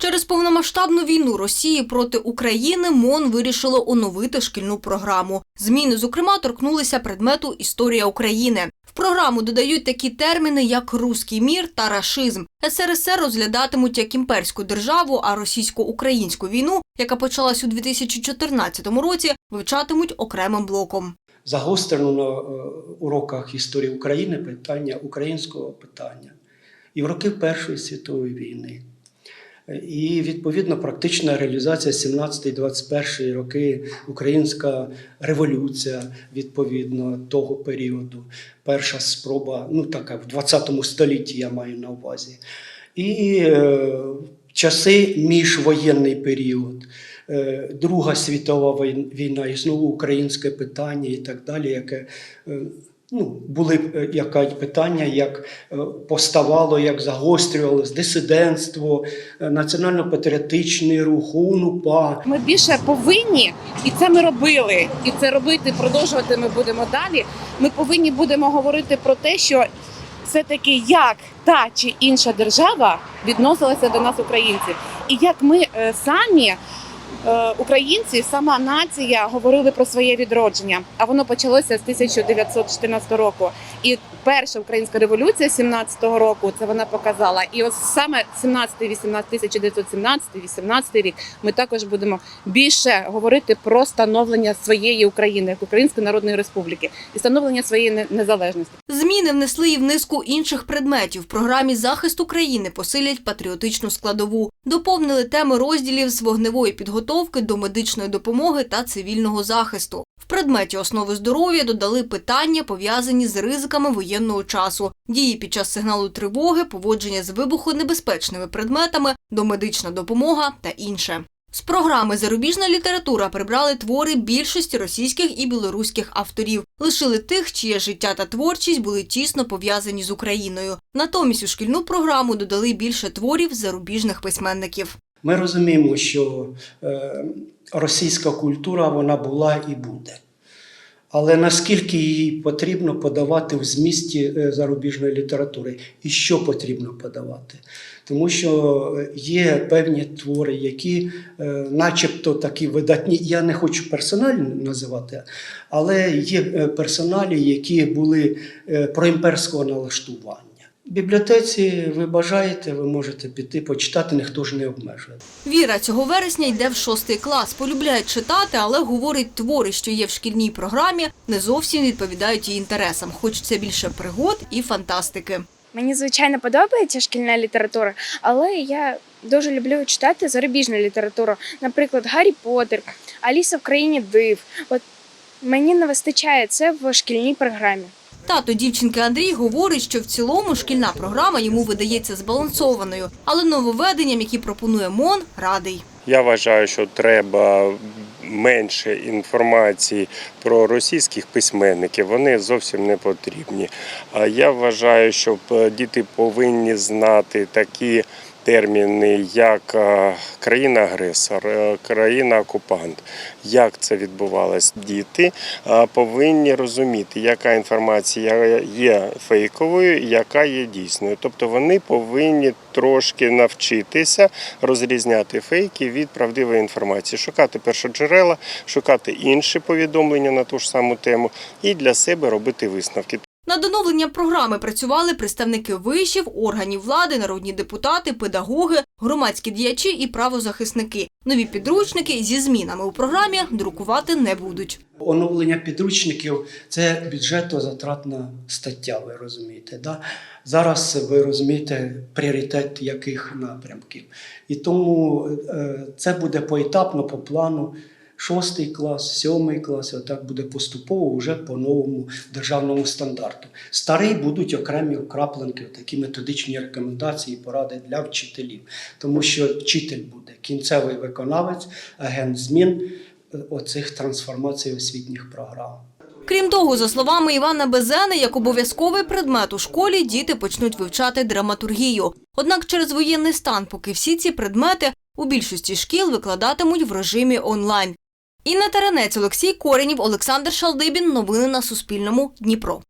Через повномасштабну війну Росії проти України МОН вирішило оновити шкільну програму. Зміни, зокрема, торкнулися предмету Історія України. В програму додають такі терміни, як руський мір та рашизм. СРСР розглядатимуть як імперську державу, а російсько-українську війну, яка почалась у 2014 році, вивчатимуть окремим блоком. загострено на е, уроках історії України питання українського питання і в роки Першої світової війни. І відповідно практична реалізація 17-21 роки, українська революція відповідно того періоду. Перша спроба, ну така в 20 столітті я маю на увазі. І е, часи міжвоєнний період. Е, Друга світова війна, і знову українське питання і так далі, яке е, ну, були е, яка питання, як е, поставало, як загострювалось дисидентство, е, національно-патріотичний рух, УНУПА. Ми більше повинні, і це ми робили, і це робити, продовжувати ми будемо далі. Ми повинні будемо говорити про те, що все-таки як та чи інша держава відносилася до нас, українців, і як ми самі. Е, Українці, сама нація говорили про своє відродження, а воно почалося з 1914 року. І перша українська революція 17-го року це вона показала. І ось саме 17 18 1917 18 рік ми також будемо більше говорити про становлення своєї України як Української Народної Республіки і становлення своєї незалежності. Зміни внесли і в низку інших предметів. В програмі захист України посилять патріотичну складову, доповнили теми розділів з вогневої підготовки до медичної допомоги та цивільного захисту. В предметі основи здоров'я додали питання, пов'язані з ризиками воєнного часу, дії під час сигналу тривоги, поводження з вибухонебезпечними предметами, домедична допомога та інше. З програми Зарубіжна література прибрали твори більшості російських і білоруських авторів, лишили тих, чиє життя та творчість були тісно пов'язані з Україною. Натомість у шкільну програму додали більше творів зарубіжних письменників. Ми розуміємо, що е, російська культура вона була і буде. Але наскільки її потрібно подавати в змісті е, зарубіжної літератури, і що потрібно подавати? Тому що є певні твори, які, е, начебто, такі видатні. Я не хочу персонально називати, але є е, персоналі, які були е, проімперського налаштування. В бібліотеці ви бажаєте, ви можете піти почитати, ніхто ж не обмежує. Віра цього вересня йде в шостий клас. Полюбляє читати, але говорить, твори, що є в шкільній програмі, не зовсім відповідають її інтересам. Хочеться більше пригод і фантастики. Мені звичайно подобається шкільна література, але я дуже люблю читати зарубіжну літературу, наприклад, Гаррі Поттер, Аліса в країні див. От мені не вистачає це в шкільній програмі. Тато дівчинки Андрій говорить, що в цілому шкільна програма йому видається збалансованою, але нововведенням, які пропонує МОН, радий. Я вважаю, що треба менше інформації про російських письменників. Вони зовсім не потрібні. А я вважаю, що е, діти повинні знати такі терміни, як е, країна-агресор, е, країна-окупант. Як це відбувалось? Діти е, повинні розуміти, яка інформація є фейковою, яка є дійсною. Тобто вони повинні трошки навчитися розрізняти фейки від правдивої інформації, шукати першоджерела, шукати інші повідомлення на ту ж саму тему і для себе робити висновки. Над оновленням програми працювали представники вишів, органів влади, народні депутати, педагоги, громадські діячі і правозахисники. Нові підручники зі змінами у програмі друкувати не будуть. Оновлення підручників це бюджетозатратна стаття, ви розумієте. Да? Зараз ви розумієте пріоритет яких напрямків. І тому е, це буде поетапно по плану. Шостий клас, сьомий клас, отак буде поступово вже по новому державному стандарту. Старий будуть окремі краплинки, такі методичні рекомендації, поради для вчителів, тому що вчитель буде кінцевий виконавець, агент змін е, оцих трансформацій освітніх програм. Крім того, за словами Івана Безени, як обов'язковий предмет у школі діти почнуть вивчати драматургію. Однак через воєнний стан, поки всі ці предмети у більшості шкіл викладатимуть в режимі онлайн. Інна Таранець, Олексій Коренів, Олександр Шалдибін. Новини на Суспільному. Дніпро.